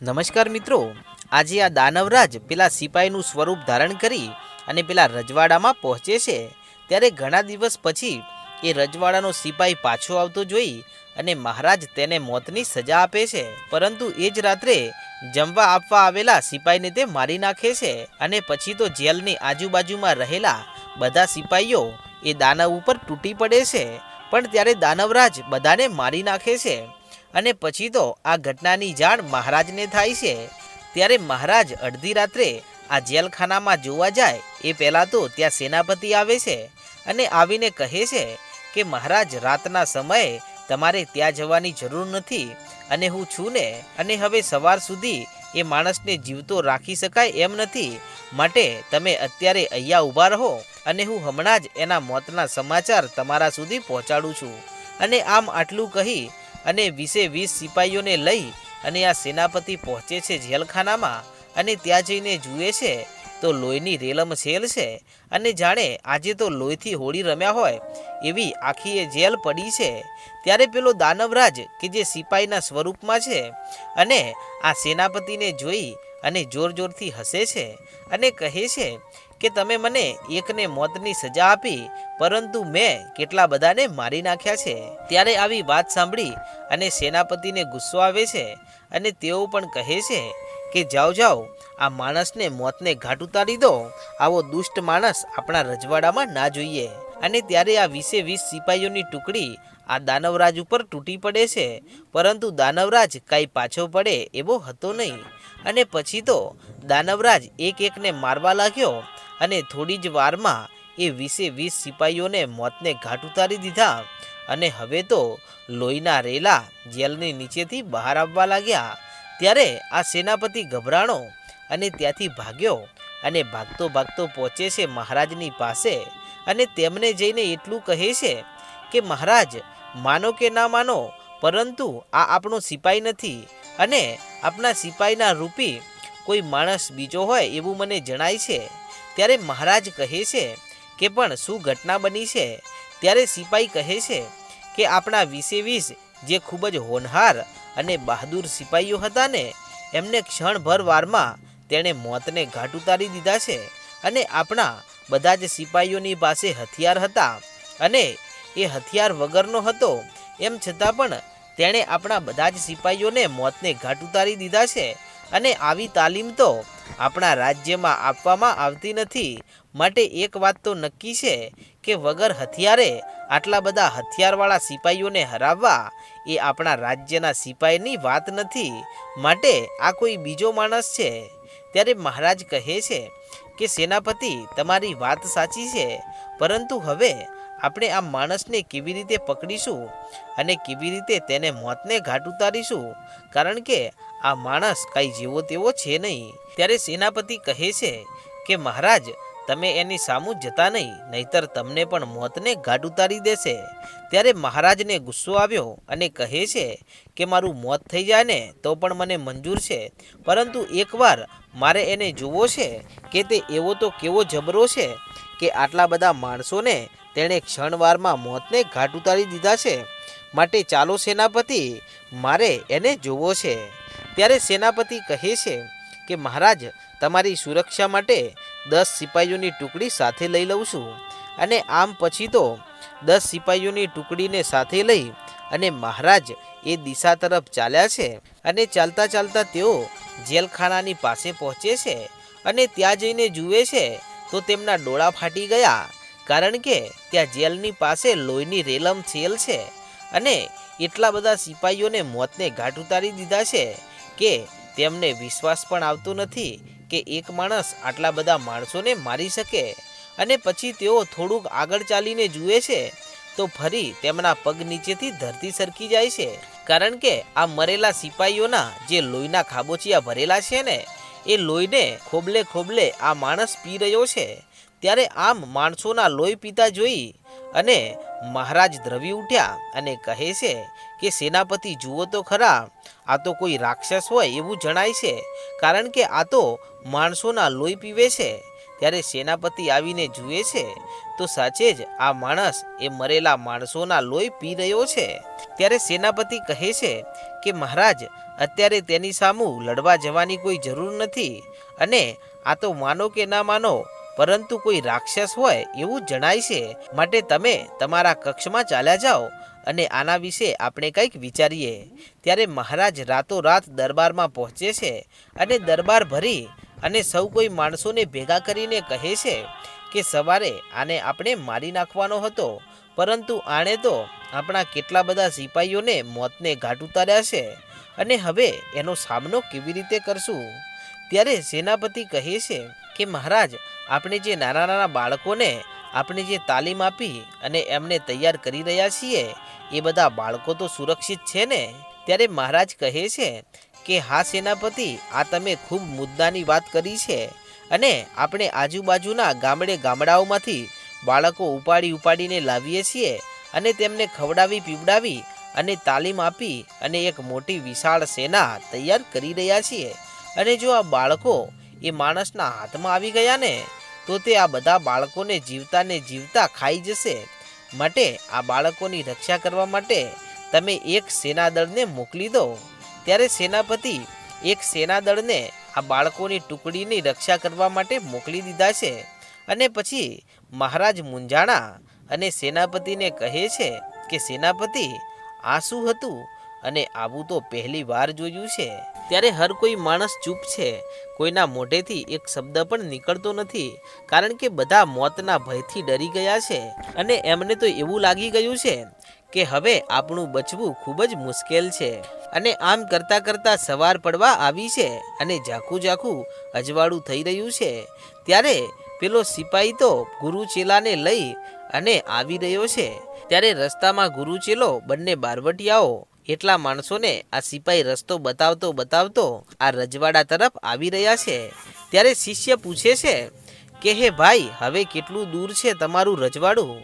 નમસ્કાર મિત્રો, આજે આ દાનવરાજ પેલા સિપાહીનું સ્વરૂપ ધારણ કરી અને પેલા રજવાડામાં પહોંચે છે. ત્યારે ઘણા દિવસ પછી એ રજવાડાનો સિપાહી પાછો આવતો જોઈ અને મહારાજ તેને મોતની સજા આપે છે. પરંતુ એ જ રાત્રે જમવા આપવા આવેલા સિપાહીને તે મારી નાખે છે અને પછી તો જેલની આજુબાજુમાં રહેલા બધા સિપાહીઓ એ દાનવ ઉપર તૂટી પડે છે. પણ ત્યારે દાનવરાજ બધાને મારી નાખે છે. અને પછી તો આ ઘટનાની જાણ મહારાજને થાય છે. ત્યારે મહારાજ અડધી રાત્રે આ જેલખાનામાં જોવા જાય એ પહેલાં તો ત્યાં સેનાપતિ આવે છે અને આવીને કહે છે કે, મહારાજ, રાતના સમયે તમારે ત્યાં જવાની જરૂર નથી અને હું છું ને અને હવે સવાર સુધી એ માણસને જીવતો રાખી શકાય એમ નથી. માટે તમે અત્યારે અહીંયા ઊભા રહો અને હું હમણાં જ એના મોતના સમાચાર તમારા સુધી પહોંચાડું છું. અને આમ આટલું કહી અને વીસે વીસ સિપાહીઓને લઈ અને આ સેનાપતિ પહોંચે છે જેલખાનામાં અને ત્યાં જઈને જુએ છે તો લોહીની રેલમ છેલ છે અને જાણે આજે તો લોહીથી હોળી રમ્યા હોય એવી આખી એ જેલ પડી છે. ત્યારે પેલો દાનવરાજ કે જે સિપાહીના સ્વરૂપમાં છે અને આ સેનાપતિને જોઈ અને જોર જોરથી હસે છે અને કહે છે કે તમે મને એકને મોતની સજા આપી, પરંતુ મેં કેટલા બધાને મારી નાખ્યા છે? ત્યારે આવી વાત સાંભળી અને સેનાપતિને ગુસ્સો આવે છે અને તેઓ પણ કહે છે કે, જાઓ જાઓ, આ માણસને મોતને ઘાટ ઉતારી દો. આવો દુષ્ટ માણસ આપણા રજવાડામાં ના જોઈએ. અને ત્યારે આ વીસે વીસ સિપાહીઓની ટુકડી આ દાનવરાજ ઉપર તૂટી પડે છે. પરંતુ દાનવરાજ કાંઈ પાછો પડે એવો હતો નહીં. અને પછી તો દાનવરાજ એક એકને મારવા લાગ્યો અને થોડી જ વારમાં એ વીસે વીસ સિપાહીઓને મોતને ઘાટ ઉતારી દીધા અને હવે તો લોહીના રેલા જેલની નીચેથી બહાર આવવા લાગ્યા. ત્યારે આ સેનાપતિ ગભરાણો અને ત્યાંથી ભાગ્યો અને ભાગતો ભાગતો પહોંચે છે મહારાજની પાસે અને તેમને જઈને એટલું કહે છે કે, મહારાજ, માનો કે ના માનો, પરંતુ આ આપણો સિપાઈ નથી અને આપણા સિપાઈના રૂપી કોઈ માણસ બીજો હોય એવું મને જણાય છે. ત્યારે મહારાજ કહે છે કે પણ શું ઘટના બની છે? ત્યારે સિપાઈ કહે છે કે આપણા વીસે વીસ જે ખૂબ જ હોનહાર અને બહાદુર સિપાહીઓ હતા ને, એમને ક્ષણભર વારમાં તેણે મોતને ઘાટ ઉતારી દીધા છે અને આપણા બધા જ સિપાહીઓની પાસે હથિયાર હતા અને એ હથિયાર વગરનો હતો. એમ છતાં પણ તેણે આપણા બધા જ સિપાહીઓને મોતને ઘાટ ઉતારી દીધા છે અને આવી તાલીમ તો આપણા રાજ્યમાં આપવામાં આવતી નથી. માટે એક વાત તો નક્કી છે કે વગર હથિયારે આટલા બધા હથિયારવાળા સિપાહીઓને હરાવવા એ આપણા રાજ્યના સિપાહીની વાત નથી. માટે આ કોઈ બીજો માણસ છે. ત્યારે મહારાજ કહે છે કે સેનાપતિ, તમારી વાત સાચી છે. પરંતુ હવે આપણે આ માણસને કેવી રીતે પકડીશું અને કેવી રીતે તેને મોતને ઘાટ ઉતારીશું? કારણ કે આ માણસ કાંઈ જેવો તેવો છે નહીં. ત્યારે સેનાપતિ કહે છે કે, મહારાજ, તમે એની સામું જતા નહીં, નહીતર તમને પણ મોતને ઘાટ ઉતારી દેશે. ત્યારે મહારાજને ગુસ્સો આવ્યો અને કહે છે કે, મારું મોત થઈ જાય ને, તો પણ મને મંજૂર છે. પરંતુ એકવાર મારે એને જોવો છે કે તે એવો તો કેવો જબરો છે કે આટલા બધા માણસોને તેણે ક્ષણવારમાં મોતને ઘાટ ઉતારી દીધા છે. માટે ચાલો, સેનાપતિ, મારે એને જોવો છે. ત્યારે સેનાપતિ કહે છે કે, મહારાજ, તમારી સુરક્ષા માટે દસ સિપાહીઓની ટુકડી સાથે લઈ લઉં છું. અને આમ પછી તો દસ સિપાહીઓની ટુકડીને સાથે લઈ અને મહારાજ એ દિશા તરફ ચાલ્યા છે અને ચાલતા ચાલતા તેઓ જેલખાનાની પાસે પહોંચે છે અને ત્યાં જઈને જુએ છે તો તેમના ડોળા ફાટી ગયા, કારણ કે ત્યાં જેલની પાસે લોહીની રેલમ છેલ છે અને એટલા બધા સિપાહીઓને મોતને ઘાટ ઉતારી દીધા છે કે તેમને વિશ્વાસ પણ આવતો નથી કે એક માણસ આટલા બધા માણસોને મારી શકે અને પછી તેઓ થોડુંક આગળ ચાલીને જુએ છે, તો ફરી તેમના પગ નીચેથી ધરતી સરકી જાય છે. કારણ કે આ મરેલા સિપાહીઓના જે લોહીના ખાબોચિયા ભરેલા છે ને, એ લોહીને ખોબલે ખોબલે આ માણસ પી રહ્યો છે. ત્યારે આમ માણસોના લોહી પીતા જોઈ અને મહારાજ દ્રવી ઉઠ્યા અને કહે છે કે, સેનાપતિ, જુઓ તો ખરા આ તો કોઈ રાક્ષસ હોય એવું જણાય છે. કારણ કે આ તો માણસોના લોહી પીવે છે. ત્યારે સેનાપતિ આવીને જુએ છે તો સાચે જ આ માણસ એ મરેલા માણસોના લોહી પી રહ્યો છે. ત્યારે સેનાપતિ કહે છે કે, મહારાજ, અત્યારે તેની સામું લડવા જવાની કોઈ જરૂર નથી. અને આ તો માનો કે ના માનો પરંતુ કોઈ રાક્ષસ હોય એવું જણાય છે. માટે તમે તમારા કક્ષમાં ચાલ્યા જાઓ અને આના વિશે આપણે કંઈક વિચારીએ. ત્યારે મહારાજ રાતોરાત દરબારમાં પહોંચે છે અને દરબાર ભરી અને સૌ કોઈ માણસોને ભેગા કરીને કહે છે કે સવારે આને આપણે મારી નાખવાનો હતો. પરંતુ આણે તો આપણા કેટલા બધા સિપાહીઓને મોતને ઘાટ ઉતાર્યા છે અને હવે એનો સામનો કેવી રીતે કરશું? ત્યારે સેનાપતિ કહે છે કે મહારાજ, આપણે જે નાના નાના બાળકોને આપણે જે તાલીમ આપી અને એમને તૈયાર કરી રહ્યા છીએ, એ બધા બાળકો તો સુરક્ષિત છે ને? ત્યારે મહારાજ કહે છે કે, હા, સેનાપતિ, આ તમે ખૂબ મુદ્દાની વાત કરી છે અને આપણે આજુબાજુના ગામડે ગામડાઓમાંથી બાળકો ઉપાડી ઉપાડીને લાવીએ છીએ અને તેમને ખવડાવી, પીવડાવી અને તાલીમ આપી અને એક મોટી વિશાળ સેના તૈયાર કરી રહ્યા છીએ. અને જો આ બાળકો એ માણસના હાથમાં આવી ગયા ને તો તે આ બધા બાળકોને જીવતા ને જીવતા ખાઈ જશે. માટે આ બાળકોની રક્ષા કરવા માટે તમે એક સેનાદળને મોકલી દો. ત્યારે સેનાપતિ એક સેનાદળને આ બાળકોની ટુકડીની રક્ષા કરવા માટે મોકલી દીધા છે. અને પછી મહારાજ મુંજાણા અને સેનાપતિને કહે છે કે, સેનાપતિ, આ શું હતું? અને આવું તો પહેલી વાર જોયું છે. ત્યારે હર કોઈ માણસ ચૂપ છે. કોઈના મોઢેથી એક શબ્દ પણ નીકળતો નથી, કારણ કે બધા મોતના ભયથી ડરી ગયા છે. અને એમને તો એવું લાગી ગયું છે કે હવે આપણું બચવું ખૂબ જ મુશ્કેલ છે. અને આમ કરતાં કરતાં સવાર પડવા આવી છે અને ઝાખું ઝાખું અજવાળું થઈ રહ્યું છે. ત્યારે પેલો સિપાહી તો ગુરુ ચેલાને લઈ અને આવી રહ્યો છે. ત્યારે રસ્તામાં ગુરુ ચેલો બંને બારવટિયાઓ એટલા માણસોને આ સિપાહી રસ્તો બતાવતો બતાવતો આ રજવાડા તરફ આવી રહ્યા છે. ત્યારે શિષ્ય પૂછે છે કે, હે ભાઈ, હવે કેટલું દૂર છે તમારું રજવાડું?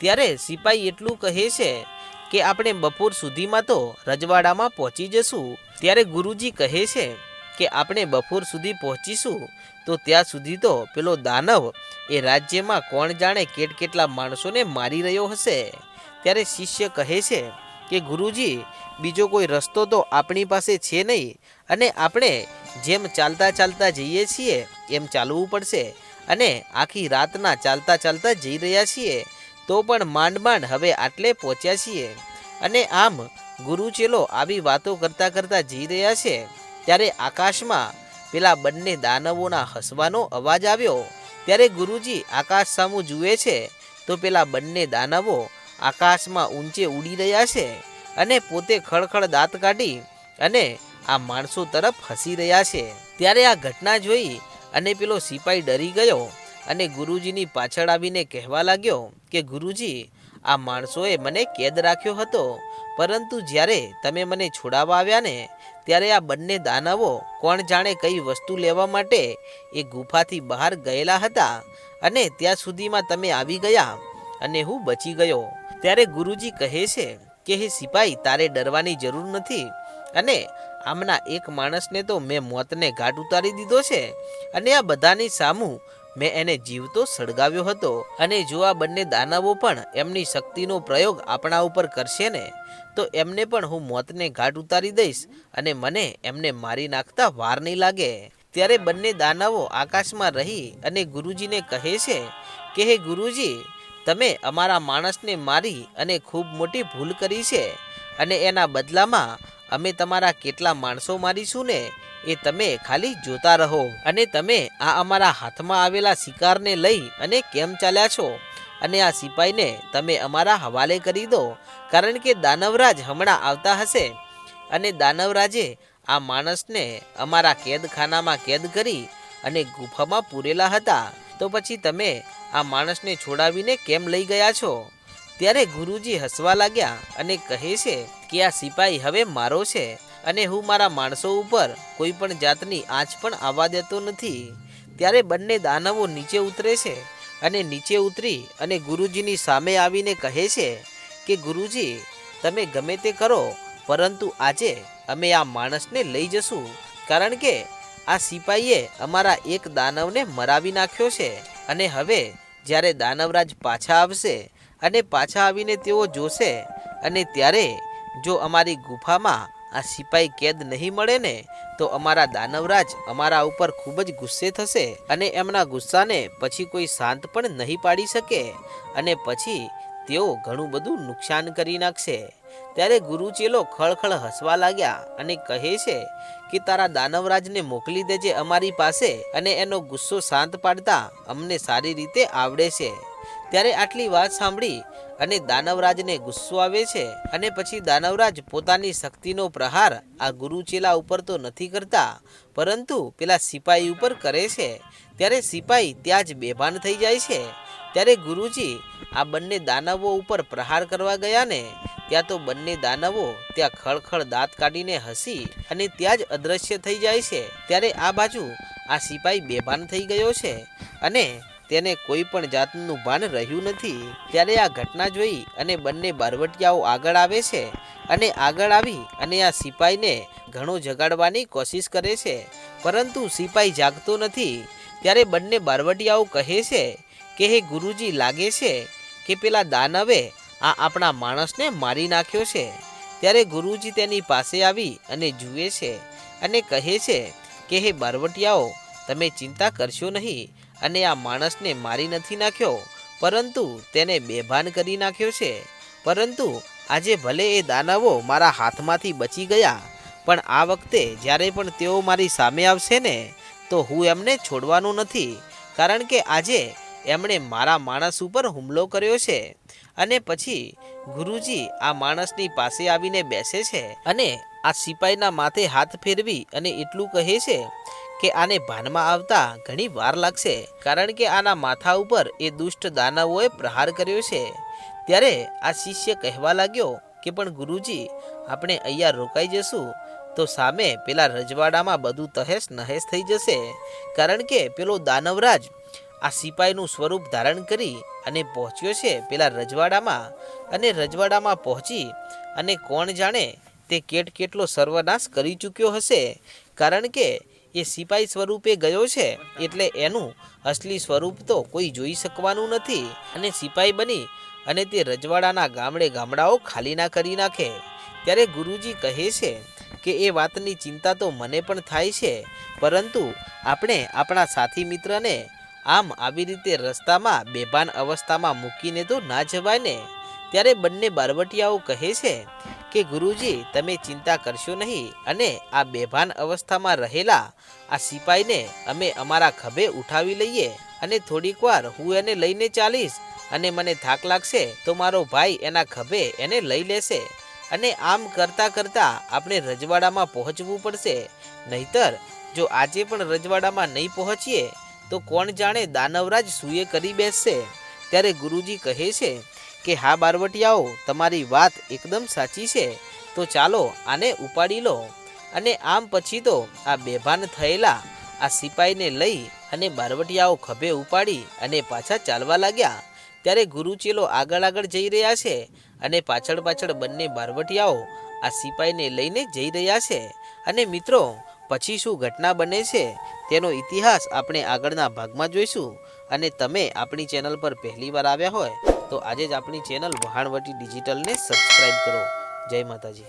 ત્યારે સિપાહી એટલું કહે છે કે, આપણે બપોર સુધીમાં તો રજવાડામાં પહોંચી જશું. ત્યારે ગુરુજી કહે છે કે, આપણે બપોર સુધી પહોંચીશું તો ત્યાં સુધી તો પેલો દાનવ એ રાજ્યમાં કોણ જાણે કેટ કેટલા માણસોને મારી રહ્યો હશે. ત્યારે શિષ્ય કહે છે કે ગુરુજી, બીજો કોઈ રસ્તો તો આપણી પાસે છે નહીં અને આપણે જેમ ચાલતા ચાલતા જઈએ છીએ એમ ચાલવું પડશે અને આખી રાતના ચાલતા ચાલતા જઈ રહ્યા છીએ તો પણ માંડ માંડ હવે આટલે પહોંચ્યા છીએ. અને આમ ગુરુ ચેલો આવી વાતો કરતા કરતા જઈ રહ્યા છે ત્યારે આકાશમાં પેલા બંને દાનવોના હસવાનો અવાજ આવ્યો. ત્યારે ગુરુજી આકાશ સામું જુએ છે તો પેલા બંને દાનવો આકાશમાં ઊંચે ઉડી રહ્યા છે અને પોતે ખળખળ દાંત કાઢી અને આ માણસો તરફ હસી રહ્યા છે. ત્યારે આ ઘટના જોઈ અને પેલો સિપાઈ ડરી ગયો અને ગુરુજીની પાછળ આવીને કહેવા લાગ્યો કે, ગુરુજી, આ માણસોએ મને કેદ રાખ્યો હતો. પરંતુ જ્યારે તમે મને છોડાવવા આવ્યા ને, ત્યારે આ બંને દાનવો કોણ જાણે કઈ વસ્તુ લેવા માટે એ ગુફાથી બહાર ગયેલા હતા અને ત્યાં સુધીમાં તમે આવી ગયા અને હું બચી ગયો. ત્યારે ગુરુજી કહે છે કે, હે સિપાઈ, તારે ડરવાની જરૂર નથી. અને આમના એક માણસને તો મેં મોતને ઘાટ ઉતારી દીધો છે. અને આ બધાની સામું મેં એને જીવતો સળગાવ્યો હતો. અને જો આ બંને દાનવો પણ એમની શક્તિનો પ્રયોગ આપણા ઉપર કરશે ને, તો એમને પણ હું મોતને ઘાટ ઉતારી દઈશ અને મને એમને મારી નાખતા વાર નહીં લાગે. ત્યારે બંને દાનવો આકાશમાં રહી અને ગુરુજીને કહે છે કે, હે ગુરુજી તમે અમારા માણસને મારી અને ખૂબ મોટી ભૂલ કરી છે અને એના બદલામાં અમે તમારા કેટલા માણસો મારીશું ને એ તમે ખાલી જોતા રહો. અને તમે આ અમારા હાથમાં આવેલા શિકારને લઈ અને કેમ ચાલ્યા છો? અને આ સિપાહીને તમે અમારા હવાલે કરી દો, કારણ કે દાનવરાજ હમણાં આવતા હશે. અને દાનવરાજે આ માણસને અમારા કેદખાનામાં કેદ કરી અને ગુફામાં પૂરેલા હતા. તો પછી તમે આ માણસને છોડાવીને કેમ લઈ ગયા છો? ત્યારે ગુરુજી હસવા લાગ્યા અને કહે છે કે આ સિપાહી હવે મારો છે અને હું મારા માણસો ઉપર કોઈ પણ જાતની આંચ પણ આવવા દેતો નથી. ત્યારે બંને દાનવો નીચે ઉતરે છે અને નીચે ઉતરી અને ગુરુજીની સામે આવીને કહે છે કે ગુરુજી, તમે ગમે તે કરો, પરંતુ આજે અમે આ માણસને લઈ જશું. કારણ કે આ સિપાહીએ અમારા એક દાનવને મરાવી નાખ્યો છે. અને હવે જ્યારે દાનવરાજ પાછા આવશે અને પાછા આવીને તેઓ જોશે અને ત્યારે જો અમારી ગુફામાં આ સિપાઈ કેદ નહીં મળે ને, તો અમારા દાનવરાજ અમારા ઉપર ખૂબ જ ગુસ્સે થશે અને એમના ગુસ્સાને પછી કોઈ શાંત પણ નહીં પાડી શકે અને પછી તેઓ ઘણું બધું નુકસાન કરી નાખશે. ત્યારે ગુરુચેલો ખળખળ હસવા લાગ્યા અને કહે છે કે, તારા દાનવરાજને મોકલી દેજે અમારી પાસે અને એનો ગુસ્સો શાંત પાડતા અમને સારી રીતે આવડે છે. ત્યારે આટલી વાત સાંભળી અને દાનવરાજને ગુસ્સો આવે છે અને પછી દાનવરાજ પોતાની શક્તિનો પ્રહાર આ ગુરુચેલા ઉપર તો નથી કરતા, પરંતુ પેલા સિપાહી ઉપર કરે છે. ત્યારે સિપાહી ત્યાં જ બેભાન થઈ જાય છે. ત્યારે ગુરુજી આ બંને દાનવો ઉપર પ્રહાર કરવા ગયા ને ત્યાં તો બંને દાનવો ત્યાં ખળખળ દાંત કાઢીને હસી અને ત્યાં જ અદ્રશ્ય થઈ જાય છે. ત્યારે આ બાજુ આ સિપાહી બેભાન થઈ ગયો છે અને તેને કોઈ પણ જાતનું ભાન રહ્યું નથી. ત્યારે આ ઘટના જોઈ અને બંને બારવટિયાઓ આગળ આવે છે અને આગળ આવી અને આ સિપાહીને ઘણો જગાડવાની કોશિશ કરે છે. પરંતુ સિપાહી જાગતો નથી. ત્યારે બંને બારવટિયાઓ કહે છે કે હે ગુરુજી લાગે છે કે પેલા દાનવે આ આપણા માણસને મારી નાખ્યો છે? ત્યારે ગુરુજી તેની પાસે આવી અને જુએ છે અને કહે છે કે હે બારવટિયાઓ, તમે ચિંતા કરશો નહીં અને આ માણસને મારી નથી નાખ્યો, પરંતુ તેને બેભાન કરી નાખ્યો છે. પરંતુ આજે ભલે એ દાનવો મારા હાથમાંથી બચી ગયા, પણ આ વખતે જ્યારે પણ તેઓ મારી સામે આવશે ને, તો હું એમને છોડવાનું નથી. કારણ કે આજે એમણે મારા માણસ ઉપર હુમલો કર્યો છે અને પછી ગુરુજી આ માણસની પાસે આવીને બેસે છે અને આ સિપાહીના માથે હાથ ફેરવી અને એટલું કહે છે કે આને ભાનમાં આવતા ઘણી વાર લાગશે, કારણ કે આના માથા ઉપર એ દુષ્ટ દાનવોએ પ્રહાર કર્યો છે. ત્યારે આ શિષ્ય કહેવા લાગ્યો કે પણ ગુરુજી, આપણે અહીંયા રોકાઈ જશું, તો સામે પેલા રજવાડામાં બધું તહેશ નહેશ થઈ જશે, કારણ કે પેલો દાનવરાજ આ સિપાહીનું સ્વરૂપ ધારણ કરી અને પહોંચ્યો છે પેલા રજવાડામાં અને રજવાડામાં પહોંચી અને કોણ જાણે તે કેટ કેટલો સર્વનાશ કરી ચૂક્યો હશે, કારણ કે એ સિપાહી સ્વરૂપે ગયો છે એટલે એનું અસલી સ્વરૂપ તો કોઈ જોઈ શકવાનું નથી અને સિપાહી બની અને તે રજવાડાના ગામડે ગામડાઓ ખાલી ના કરી નાખે. ત્યારે ગુરુજી કહે છે કે એ વાતની ચિંતા તો મને પણ થાય છે, પરંતુ આપણે આપણા સાથી મિત્રને આમ આવી રીતે રસ્તામાં બેભાન અવસ્થામાં મૂકીને તો ના જવાય ને? ત્યારે બંને બારવટિયાઓ કહે છે કે, ગુરુજી, તમે ચિંતા કરશો નહીં. અને આ બેભાન અવસ્થામાં રહેલા આ સિપાહીને અમે અમારા ખભે ઉઠાવી લઈએ અને થોડીક વાર હું એને લઈને ચાલીશ. અને મને થાક લાગશે તો મારો ભાઈ એના ખભે એને લઈ લેશે. અને આમ કરતાં કરતાં આપણે રજવાડામાં પહોંચવું પડશે. નહીતર, જો આજે પણ રજવાડામાં નહીં પહોંચીએ તો કોણ જાણે દાનવરાજ સૂએ કરી બેસશે? ત્યારે ગુરુજી કહે છે કે, હા બારવટિયાઓ, તમારી વાત એકદમ સાચી છે. તો ચાલો આને ઉપાડી લો. અને આમ પછી તો આ બેભાન થયેલા આ સિપાહીને લઈ અને બારવટિયાઓ ખભે ઉપાડી અને પાછા ચાલવા લાગ્યા. ત્યારે ગુરુચેલો આગળ આગળ જઈ રહ્યા છે અને પાછળ પાછળ બંને બારવટિયાઓ આ સિપાહીને લઈને જઈ રહ્યા છે. અને મિત્રો, પછી શું ઘટના બને છે? તેનો ઇતિહાસ આપણે આગળના ભાગમાં જોઈશું અને તમે આપણી ચેનલ પર પહેલીવાર આવ્યા હોય તો આજે જ આપણી ચેનલ વહાણવટી ડિજિટલને સબસ્ક્રાઈબ કરો. જય માતાજી.